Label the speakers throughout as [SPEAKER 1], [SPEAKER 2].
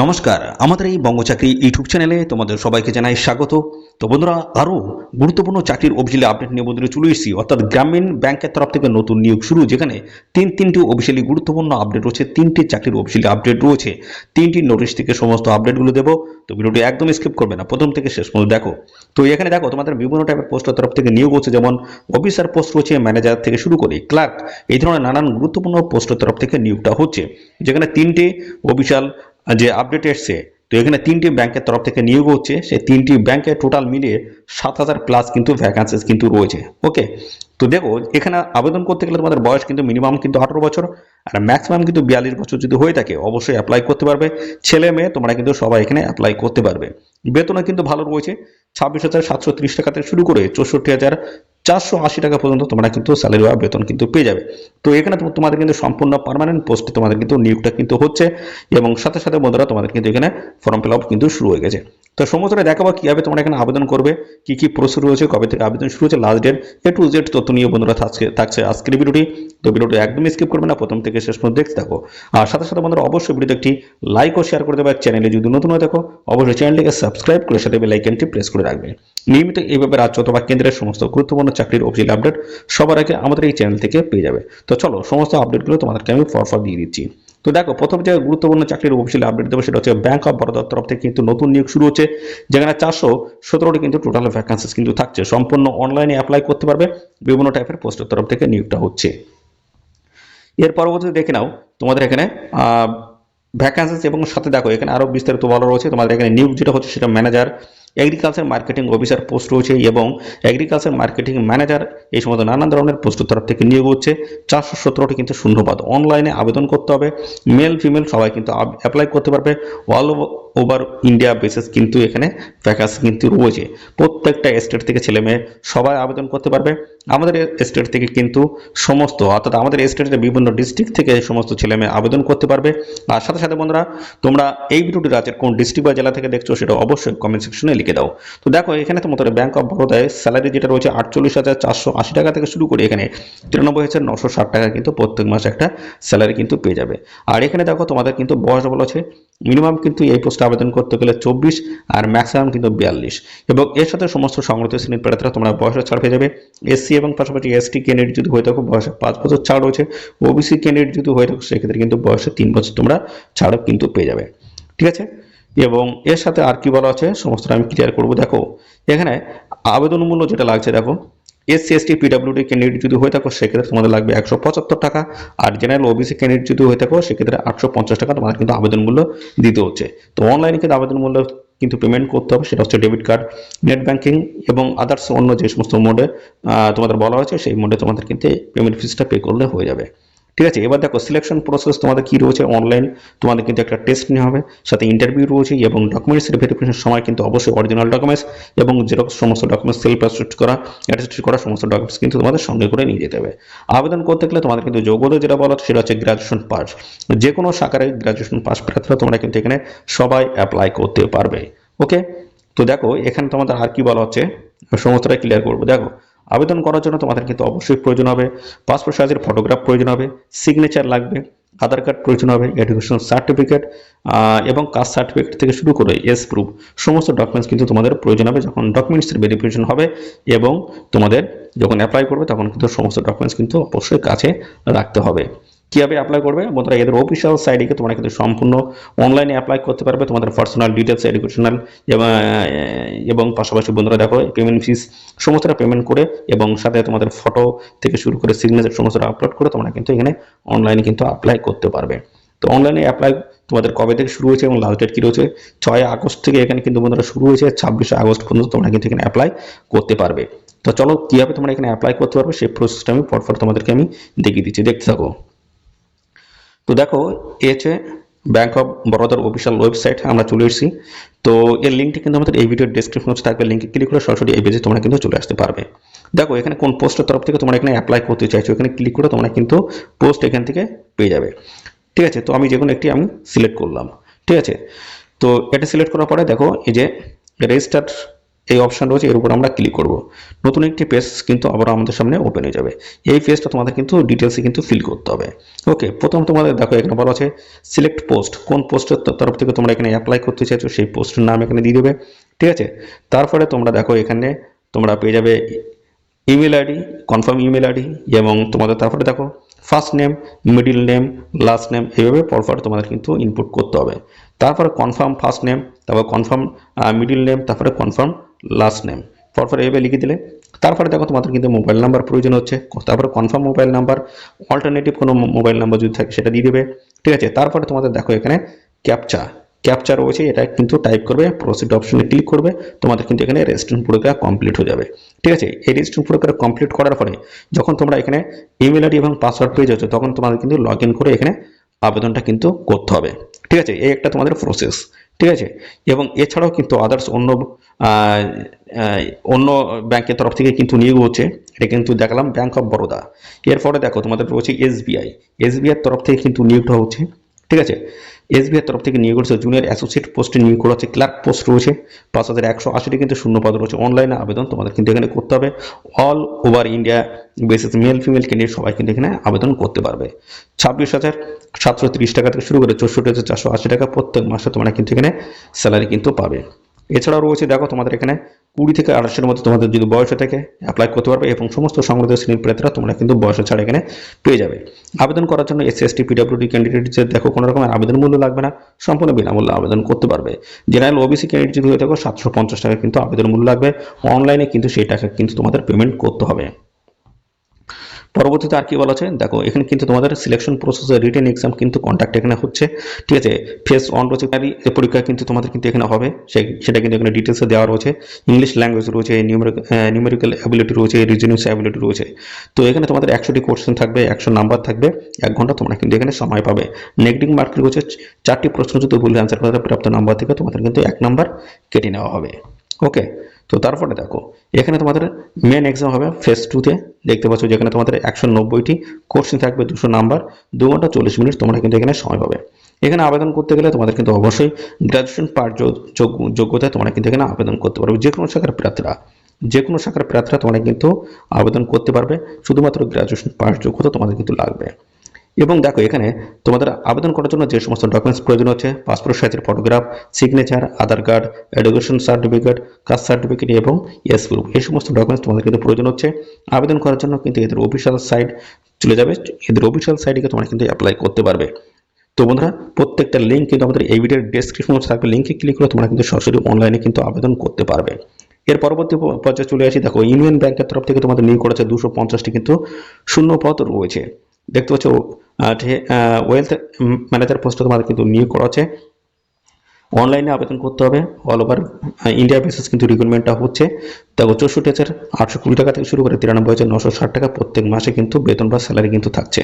[SPEAKER 1] নমস্কার, আমাদের এই বঙ্গচাকরি ইউটিউব চ্যানেলে তোমাদের সবাইকে জানাই স্বাগত। তো বন্ধুরা, আরও গুরুত্বপূর্ণ চাকরির অফিসিয়ালি আপডেট নিয়ে বন্ধুরা চলে এসেছি। অর্থাৎ গ্রামীণ ব্যাংকের তরফ থেকে নতুন নিয়োগ শুরু, যেখানে তিন তিনটি অফিসিয়ালি গুরুত্বপূর্ণ আপডেট রয়েছে, তিনটি চাকরির অফিসিয়ালি আপডেট রয়েছে। তিনটি নোটিশ থেকে সমস্ত আপডেটগুলো দেবো, তো ভিডিওটি একদম স্কিপ করবে না, প্রথম থেকে শেষ পর্যন্ত দেখো। তো এখানে দেখো, তোমাদের বিভিন্ন টাইপের পোস্টের তরফ থেকে নিয়োগ হচ্ছে, যেমন অফিসার পোস্ট রয়েছে, ম্যানেজার থেকে শুরু করে ক্লার্ক, এই ধরনের নানান গুরুত্বপূর্ণ পোস্টের তরফ থেকে নিয়োগটা হচ্ছে। যেখানে তিনটি অফিসিয়াল যে আপডেট এসছে, তো এখানে তিনটি ব্যাংকের তরফ থেকে নিয়োগ হচ্ছে। সেই তিনটি ব্যাংকের টোটাল মিলিয়ে সাত হাজার প্লাস কিন্তু ভ্যাকান্সিস কিন্তু রয়েছে। ওকে তো দেখো, এখানে আবেদন করতে গেলে তোমাদের বয়স কিন্তু মিনিমাম কিন্তু আঠারো বছর, আর ম্যাক্সিমাম কিন্তু বিয়াল্লিশ বছর যদি হয়ে থাকে, অবশ্যই অ্যাপ্লাই করতে পারবে। ছেলে মেয়ে, তোমরা কিন্তু সবাই এখানে অ্যাপ্লাই করতে পারবে। বেতনও কিন্তু ভালো রয়েছে। ছাব্বিশ হাজার সাতশো ত্রিশ টাকা থেকে শুরু করে চৌষট্টি হাজার চারশো আশি টাকা পর্যন্ত তোমরা কিন্তু স্যালারি বা বেতন কিন্তু পেয়ে যাবে। তো এখানে তোমাদের কিন্তু সম্পূর্ণ পারমানেন্ট পোস্টে তোমাদের কিন্তু নিয়োগটা কিন্তু হচ্ছে এবং সাথে সাথে বন্ধুরা তোমাদের কিন্তু এখানে ফর্ম ফিল আপ কিন্তু শুরু হয়ে গেছে। তো সমস্তটা দেখাবো কীভাবে তোমরা এখানে আবেদন করবে, কি কি প্রসেস রয়েছে, কবে থেকে আবেদন শুরু হচ্ছে last date A to Z তথ্য নিয়ে বন্ধুরা থাকছে থাকছে আজকের ভিডিওটি। তো ভিডিওটি একদমই স্কিপ করবে না, প্রথম থেকে শেষ পর্যন্ত দেখতে থাকো। আর সাথে সাথে বন্ধুরা অবশ্যই ভিডিওতে একটি লাইক ও শেয়ার করে দেবে চ্যানেলে যদি নতুন হয়ে থাকো, অবশ্যই চ্যানেলটিকে সাবস্ক্রাইব করে সাথে বেলাইকনটি প্রেস করে রাখবে। নিয়মিত এইভাবে রাজ্য অথবা কেন্দ্রের সমস্ত গুরুত্বপূর্ণ চাকরির অফিসিয়াল আপডেট সবার আগে আমাদের এই চ্যানেল থেকে পেয়ে যাবে। তো চলো, সমস্ত আপডেটগুলো তোমাদেরকে আমি ফর ফর দিয়ে দিচ্ছি। তো দেখো, প্রথম যে গুরুত্বপূর্ণ চাকরির অফিসিয়াল আপডেট দেবো সেটা হচ্ছে ব্যাংক অফ বরোদার তরফ থেকে কিন্তু নতুন নিয়োগ শুরু হচ্ছে, যেখানে চারশো সতেরোটি কিন্তু টোটাল ভ্যাকান্সিস কিন্তু থাকছে। সম্পূর্ণ অনলাইনে অ্যাপ্লাই করতে পারবে, বিভিন্ন টাইপের পোস্টের তরফ থেকে নিয়োগটা হচ্ছে। এর পরবর্তীতে দেখে নাও, তোমাদের এখানে ভ্যাকান্সিস এবং সাথে দেখো, এখানে আরও বিস্তারিত বলা রয়েছে। তোমাদের এখানে নিয়োগ যেটা হচ্ছে সেটা manager agriculture marketing officer post রয়েছে এবং এগ্রিকালচার মার্কেটিং ম্যানেজার এই সমস্ত নানান ধরনের পোস্টের তরফ থেকে নিয়োগ হচ্ছে। চারশো সতেরোটি কিন্তু শূন্যপাদ। অনলাইনে আবেদন করতে হবে। মেল ফিমেল সবাই কিন্তু অ্যাপ্লাই করতে পারবে। অল ওভার ইন্ডিয়া বেসিস কিন্তু এখানে ভ্যাকান্সি কিন্তু রয়েছে। প্রত্যেকটা স্টেট থেকে ছেলে মেয়ে সবাই আবেদন করতে পারবে। আমাদের স্টেট থেকে কিন্তু সমস্ত, অর্থাৎ আমাদের স্টেটের বিভিন্ন ডিস্ট্রিক্ট থেকে সমস্ত ছেলে মেয়ে আবেদন করতে পারবে। আর সাথে সাথে বন্ধুরা, তোমরা এই ভিডিওটি রাজ্যের কোন ডিস্ট্রিক্ট বা জেলা থেকে দেখছ সেটা অবশ্যই কমেন্ট সেকশনে লিখে দাও। তো দেখো, এখানে তোমাদের ব্যাংক অফ বরোদায় স্যালারি যেটা রয়েছে আটচল্লিশ হাজার চারশো আশি টাকা থেকে শুরু করে এখানে তিরানব্বই হাজার নশো ষাট টাকা কিন্তু প্রত্যেক মাসে একটা স্যালারি কিন্তু পেয়ে যাবে। আর এখানে দেখো, তোমাদের কিন্তু বয়স বলা আছে। মিনিমাম কিন্তু এই পোস্টে আবেদন করতে গেলে চব্বিশ আর ম্যাক্সিমাম কিন্তু বিয়াল্লিশ। এবং এর সাথে সমস্ত সংগঠিত শ্রেণির প্রার্থীরা তোমরা বয়সের ছাড় পেয়ে যাবে। এসসি এবং পাশাপাশি এসটি ক্যান্ডিডেট যদি হয়ে থাকো, বয়সে পাঁচ বছর ছাড় রয়েছে। ওবিসি ক্যান্ডিডেট যদি হয়ে থাকো, সেক্ষেত্রে কিন্তু বয়সে তিন বছর তোমরা ছাড় কিন্তু পেয়ে যাবে। ঠিক আছে? এবং এর সাথে আর কি বলা আছে? সমস্ত আমি ক্লিয়ার করব। দেখো, এখানে আবেদন মূল্য যেটা লাগছে, দেখো S SC ST PWD candidate যদি হয়ে থাকো, সেক্ষেত্রে তোমাদের লাগবে একশো পঁচাত্তর টাকা। আর জেনারেল ওবিসি ক্যান্ডিডেট যদি হয়ে থাকো, সেক্ষেত্রে আটশো পঞ্চাশ টাকা তোমাদের কিন্তু আবেদন মূল্য দিতে হচ্ছে। তো অনলাইনে কিন্তু আবেদন মূল্য কিন্তু পেমেন্ট করতে হবে, সেটা হচ্ছে ডেবিট কার্ড নেট ব্যাঙ্কিং এবং আদার্স অন্য যে সমস্ত মোডে তোমাদের বলা হয়েছে, সেই মোডে তোমাদের কিন্তু পেমেন্ট ফিসটা পে করলে হয়ে যাবে। ঠিক আছে? এবার দেখো সিলেকশন প্রসেস তোমাদের কি রয়েছে অনলাইন তোমাদের কিন্তু একটা টেস্ট নেওয়া হবে, সাথে ইন্টারভিউ রয়েছে এবং ডকুমেন্টসের ভেরিফিকেশন সময় কিন্তু অবশ্যই অরিজিনাল ডকুমেন্টস এবং যেরকম সমস্ত ডকুমেন্টস সেলফ অ্যাসেস্ট করা অ্যাটাস্ট করা সমস্ত ডকুমেন্টস কিন্তু তোমাদের সঙ্গে করে নিয়ে যেতে হবে। আবেদন করতে গেলে তোমাদের কিন্তু যোগ্যতা যেটা বলা সেটা হচ্ছে গ্রাজুয়েশন পাস যে কোনো শাখারে গ্রাজুয়েশন পাস প্রার্থীরা তোমরা কিন্তু এখানে সবাই অ্যাপ্লাই করতে পারবে ওকে তো দেখো, এখানে তোমাদের আর কি বলা হচ্ছে? সমস্তটা ক্লিয়ার করব। দেখো আবেদন করার জন্য তোমাদের কিন্তু অবশ্যই প্রয়োজন হবে পাসপোর্ট সাইজের ফটোগ্রাফ প্রয়োজন হবে সিগনেচার লাগবে আধার কার্ড প্রয়োজন হবে এডুকেশন সার্টিফিকেট এবং কাস্ট সার্টিফিকেট থেকে শুরু করে এস প্রুফ সমস্ত ডকুমেন্টস কিন্তু তোমাদের প্রয়োজন হবে যখন ডকুমেন্টসের ভেরিফিকেশন হবে এবং তোমাদের যখন অ্যাপ্লাই করবে তখন কিন্তু সমস্ত ডকুমেন্টস কিন্তু অবশ্যই কাছে রাখতে হবে। কীভাবে অ্যাপ্লাই করবে? বন্ধুরা, এদের অফিসিয়াল সাইডে তোমরা কিন্তু সম্পূর্ণ অনলাইনে অ্যাপ্লাই করতে পারবে। তোমাদের পার্সোনাল ডিটেলস এডুকেশনাল এবং পাশাপাশি বন্ধুরা দেখো পেমেন্ট ফিস সমস্তটা পেমেন্ট করে এবং সাথে তোমাদের ফটো থেকে শুরু করে সিগনেচার সমস্তটা আপলোড করে তোমরা কিন্তু এখানে অনলাইনে কিন্তু অ্যাপ্লাই করতে পারবে। তো অনলাইনে অ্যাপ্লাই তোমাদের কবে থেকে শুরু হয়েছে এবং লাস্ট ডেট কী রয়েছে? ছয় আগস্ট থেকে এখানে কিন্তু বন্ধুরা শুরু হয়েছে, ছাব্বিশে আগস্ট পর্যন্ত তোমরা কিন্তু এখানে অ্যাপ্লাই করতে পারবে। তো চলো, কীভাবে তোমরা এখানে অ্যাপ্লাই করতে পারবে সেই প্রসেসটা আমি পরপর তোমাদেরকে আমি দেখিয়ে দিচ্ছি। দেখতে থাকো। তো দেখো এ হচ্ছে ব্যাংক অফ বরোদার অফিসিয়াল ওয়েবসাইট আমরা চলে এসেছি। তো এর লিঙ্কটি কিন্তু আমাদের এই ভিডিওর ডিসক্রিপশন হচ্ছে থাকবে। লিঙ্কে ক্লিক করে সরাসরি এই পেজে তোমরা কিন্তু চলে আসতে পারবে। দেখো, এখানে কোন পোস্টের তরফ থেকে তোমরা এখানে অ্যাপ্লাই করতে চাইছো, এখানে ক্লিক করে তোমরা কিন্তু পোস্ট এখান থেকে পেয়ে যাবে। ঠিক আছে, তো আমি যে কোনো একটি আমি সিলেক্ট করলাম। ঠিক আছে, তো এটা সিলেক্ট করার পরে দেখো, এই যে রেজিস্টার এই অপশন রয়েছে, এর উপর আমরা ক্লিক করব। নতুন একটি পেজ কিন্তু আবার আমাদের সামনে ওপেন হয়ে যাবে। এই পেজটা তোমাদের কিন্তু ডিটেলসে কিন্তু ফিল করতে হবে। ওকে প্রথম তোমাদের দেখো এখানে বলা আছে সিলেক্ট পোস্ট কোন পোস্টের তরফ থেকে তোমরা এখানে অ্যাপ্লাই করতে চাইছো, সেই পোস্টের নাম এখানে দিয়ে দেবে। ঠিক আছে? তারপরে তোমরা দেখো, এখানে তোমরা পেয়ে যাবে email ID confirm email ID এবং তোমাদের তারপরে দেখো first name middle name last name এইভাবে পরপর তোমাদের কিন্তু ইনপুট করতে হবে। তারপরে কনফার্ম ফার্স্ট নেম তারপর কনফার্ম মিডিল নেম তারপরে কনফার্ম লাস্ট নেম পরপর এইভাবে লিখে দিলে, তারপরে দেখো তোমাদের কিন্তু মোবাইল নাম্বার প্রয়োজন হচ্ছে। তারপরে কনফার্ম মোবাইল নাম্বার অল্টারনেটিভ কোনো মোবাইল নাম্বার যদি থাকে সেটা দিয়ে দেবে। ঠিক আছে? তারপরে তোমাদের দেখো এখানে ক্যাপচা ক্যাপচা রয়েছে এটা কিন্তু টাইপ করবে প্রসিড অপশনে ক্লিক করবে, তোমাদের কিন্তু এখানে রেজিস্ট্রেশন প্রক্রিয়া কমপ্লিট হয়ে যাবে। ঠিক আছে? এই রেজিস্ট্রেশন প্রক্রিয়া কমপ্লিট করার পরে যখন তোমরা এখানে ইমেল আইডি এবং পাসওয়ার্ড পেয়ে যাচ্ছ, তখন তোমাদের কিন্তু লগ করে এখানে আবেদনটা কিন্তু করতে হবে। ঠিক আছে? এই একটা তোমাদের প্রসেস ঠিক আছে? এবং এছাড়াও কিন্তু আদার্স অন্য অন্য ব্যাংকের তরফ থেকে কিন্তু নিয়োগ হচ্ছে। এটা কিন্তু দেখালাম ব্যাংক অফ বরোদা এরপরে দেখো তোমাদের রয়েছে এসবিআই এসবিআইয়ের তরফ থেকে কিন্তু নিয়োগটা হচ্ছে। ঠিক আছে? এসবিআই তরফ থেকে নিয়োগ করেছে জুনিয়র অ্যাসোসিয়েট পোস্টে নিয়োগ করা হচ্ছে ক্লার্ক পোস্ট রয়েছে। পাঁচ হাজার একশো আশিটি কিন্তু শূন্য পদ রয়েছে। অনলাইনে আবেদন তোমাদের কিন্তু এখানে করতে হবে। All over India basis male female candidate সবাই কিন্তু এখানে আবেদন করতে পারবে। ছাব্বিশ হাজার সাতশো তিরিশ টাকা থেকে শুরু করে চৌষট্টি হাজার চারশো আশি টাকা প্রত্যেক মাসে তোমরা কিন্তু এখানে স্যালারি কিন্তু পাবে। এছাড়াও রয়েছে, দেখো তোমাদের এখানে কুড়ি থেকে আঠাশের মধ্যে তোমাদের যদি বয়স থেকে অ্যাপ্লাই করতে পারবে এবং সমস্ত সংগ্রহ শ্রেণির প্রার্থীরা তোমরা কিন্তু বয়স ছাড়া এখানে পেয়ে যাবে। আবেদন করার জন্য এসসি এসটি পিডব্লিউডি ক্যান্ডিডেটদের দেখো কোনো রকমের আবেদন মূল্য লাগবে না, সম্পূর্ণ বিনামূল্যে আবেদন করতে পারবে। জেনারেল ওবিসি ক্যান্ডিডেট যদি হয়ে থাকো, সাতশো পঞ্চাশ টাকা কিন্তু আবেদন মূল্য লাগবে। অনলাইনে কিন্তু সেই টাকা কিন্তু তোমাদের পেমেন্ট করতে হবে। পরবর্তীতে আর কি বলা আছে দেখো, এখানে কিন্তু তোমাদের সিলেকশন প্রসেসের রিটেন এক্সাম কিন্তু কন্ট্যাক্ট এখানে হচ্ছে। ঠিক আছে? ফেস অন রয়েছে এই পরীক্ষা কিন্তু তোমাদের কিন্তু এখানে হবে। সেটা কিন্তু এখানে ডিটেলসে দেওয়া রয়েছে। ইংলিশ ল্যাঙ্গুয়েজ রয়েছে নিউমেরিক্যাল অ্যাবিলিটি রয়েছে রিজনিংস অ্যাবিলিটি রয়েছে। তো এখানে তোমাদের একশোটি কোশ্চেন থাকবে, একশো নাম্বার থাকবে। এক ঘণ্টা তোমরা কিন্তু এখানে সময় পাবে। নেগেটিভ মার্ক রয়েছে, চারটি প্রশ্ন যদি ভুল অ্যান্সার করতে প্রাপ্ত নাম্বার থেকে তোমাদের কিন্তু এক নাম্বার কেটে নেওয়া হবে। ওকে তো তারপরে দেখো, এখানে তোমাদের মেন এক্সাম হবে ফেস টুতে দেখতে পাচ্ছ যেখানে তোমাদের একশো নব্বইটি কোশ্চেন থাকবে, দুশো নাম্বার। দু ঘণ্টা চল্লিশ মিনিট তোমরা কিন্তু এখানে সময় পাবে। এখানে আবেদন করতে গেলে তোমাদের কিন্তু অবশ্যই গ্র্যাজুয়েশন পার যোগ্যতায় তোমরা কিন্তু এখানে আবেদন করতে পারবে। যে কোনো শাখার প্রার্থীরা, যে কোনো শাখার প্রার্থীরা তোমরা কিন্তু আবেদন করতে পারবে। শুধুমাত্র গ্র্যাজুয়েশন পাস যোগ্যতা তোমাদের কিন্তু লাগবে। এবং দেখো, এখানে তোমাদের আবেদন করার জন্য যে সমস্ত ডকুমেন্টস প্রয়োজন হচ্ছে পাসপোর্ট সাইজের photograph signature Aadhaar card education certificate caste certificate এবং এস গ্রুপ এই সমস্ত ডকুমেন্টস তোমাদের কিন্তু প্রয়োজন হচ্ছে। আবেদন করার জন্য কিন্তু এদের অফিসিয়াল সাইট চলে যাবে। এদের অফিসিয়াল সাইটে তোমরা কিন্তু অ্যাপ্লাই করতে পারবে। তো বন্ধুরা, প্রত্যেকটা লিঙ্ক কিন্তু আমাদের এই ভিডিওর ডেসক্রিপশন থাকবে। লিঙ্কে ক্লিক করে তোমরা কিন্তু সরাসরি অনলাইনে কিন্তু আবেদন করতে পারবে। এর পরবর্তী পর্যায়ে চলে আসি। দেখো ইউনিয়ন ব্যাংকের তরফ থেকে তোমাদের নিয়োগ করেছে দুশো পঞ্চাশটি কিন্তু শূন্য পদ রয়েছে। দেখতে পাচ্ছ ওয়েলথ ম্যানেজার পোস্টে তোমাদের কিন্তু নিয়োগ করা আছে অনলাইনে আবেদন করতে হবে। অল ওভার ইন্ডিয়া বেসিস কিন্তু রিক্রুটমেন্টটা হচ্ছে। দেখো, চৌষট্টি হাজার আটশো কুড়ি টাকা থেকে শুরু করে তিরানব্বই হাজার নশো ষাট টাকা প্রত্যেক মাসে কিন্তু বেতন বা স্যালারি কিন্তু থাকছে।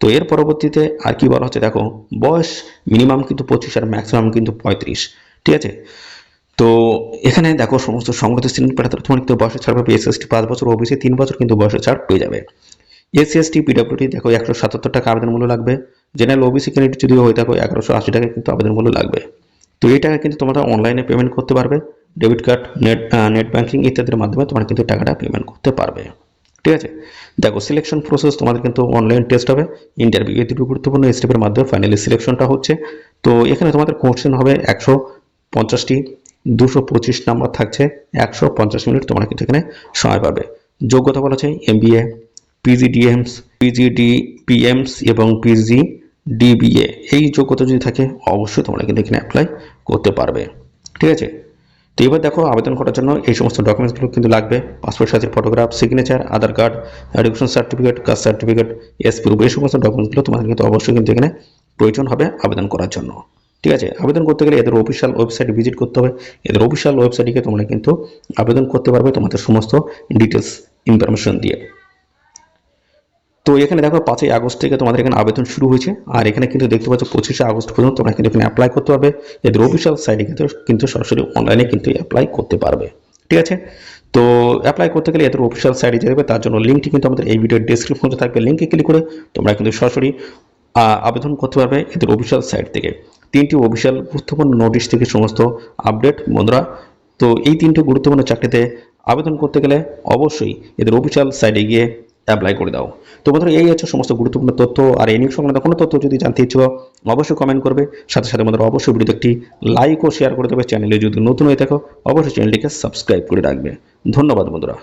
[SPEAKER 1] তো এর পরবর্তীতে আর কি বলা হচ্ছে? দেখো, বয়স মিনিমাম কিন্তু পঁচিশ আর ম্যাক্সিমাম কিন্তু পঁয়ত্রিশ। ঠিক আছে? তো এখানে দেখো, সমস্ত সংগত শ্রেণির প্রার্থীরা তোমার কিন্তু বয়সের ছাড় পাবে এসএসটি পাঁচ বছর ওবিসি তিন বছর কিন্তু বয়সের ছাড় পেয়ে যাবে। এসসি এসটি পিডব্লিউডি দেখো, একশো সাতাত্তর টাকা আবেদন মূল্য লাগবে। জেনারেল ওবিসি ক্যান্ডিডেট যদি হয়ে থাকো এগারোশো আশি টাকা কিন্তু আবেদন মূল্য লাগবে। তো এই টাকা কিন্তু তোমরা অনলাইনে পেমেন্ট করতে পারবে। Debit card net net banking ইত্যাদির মাধ্যমে তোমরা কিন্তু টাকাটা পেমেন্ট করতে পারবে। ঠিক আছে? দেখো সিলেকশন প্রসেস তোমাদের কিন্তু অনলাইন টেস্ট হবে। ইন্টারভিউ এই দুটো গুরুত্বপূর্ণ স্টেপের মাধ্যমে ফাইনালি সিলেকশনটা হচ্ছে। তো এখানে তোমাদের কোশ্চেন হবে একশো পঞ্চাশটি, দুশো পঁচিশ নাম্বার থাকছে, একশো পঞ্চাশ মিনিট তোমরা কিন্তু এখানে সময় পাবে। যোগ্যতা বলা আছে এম পিজিডিএমস পিজিডি পিএমস এবং পিজি ডিবিএ এই যোগ্যতা যদি থাকে, অবশ্যই তোমরা কিন্তু এখানে অ্যাপ্লাই করতে পারবে। ঠিক আছে? তো এবার দেখো আবেদন করার জন্য এই সমস্ত ডকুমেন্টসগুলো কিন্তু লাগবে। পাসপোর্ট সাইজের photograph signature Aadhaar card education certificate caste certificate S proof এই সমস্ত ডকুমেন্টসগুলো তোমাদের কিন্তু অবশ্যই কিন্তু এখানে প্রয়োজন হবে আবেদন করার জন্য। ঠিক আছে? আবেদন করতে গেলে এদের অফিসিয়াল ওয়েবসাইটে ভিজিট করতে হবে। এদের অফিসিয়াল ওয়েবসাইটে তোমরা কিন্তু আবেদন করতে পারবে তোমাদের সমস্ত ডিটেলস ইনফরমেশন দিয়ে। তো এখানে দেখো পাঁচই আগস্ট থেকে তোমাদের এখানে আবেদন শুরু হয়েছে। আর এখানে কিন্তু দেখতে পাচ্ছ পঁচিশে আগস্ট পর্যন্ত তোমরা কিন্তু এখানে অ্যাপ্লাই করতে পারবে। এদের অফিসিয়াল সাইটে কিন্তু কিন্তু সরাসরি অনলাইনে কিন্তু অ্যাপ্লাই করতে পারবে। ঠিক আছে? তো অ্যাপ্লাই করতে গেলে এদের অফিসিয়াল সাইটে যেতে হবে। তার জন্য লিঙ্কটি কিন্তু আমাদের এই ভিডিওর ডেসক্রিপশনে থাকবে। লিঙ্কে ক্লিক করে তোমরা কিন্তু সরাসরি আবেদন করতে পারবে এদের অফিসিয়াল সাইট থেকে। তিনটি অফিসিয়াল গুরুত্বপূর্ণ নোটিশ থেকে সমস্ত আপডেট বন্ধুরা, তো এই তিনটি গুরুত্বপূর্ণ চাকরিতে আবেদন করতে গেলে অবশ্যই এদের অফিসিয়াল সাইটে গিয়ে অ্যাপ্লাই করে দাও। তো বন্ধুরা, এই হচ্ছে সমস্ত গুরুত্বপূর্ণ তথ্য। আর এই নিয়োগ সংক্রান্ত কোনো তথ্য যদি জানতে ইচ্ছো অবশ্যই কমেন্ট করবে। সাথে সাথে বন্ধুরা, অবশ্যই ভিডিওতে একটি লাইক ও শেয়ার করে দেবে। চ্যানেলে যদি নতুন হয়ে থাকো, অবশ্যই চ্যানেলটিকে সাবস্ক্রাইব করে রাখবে। ধন্যবাদ বন্ধুরা।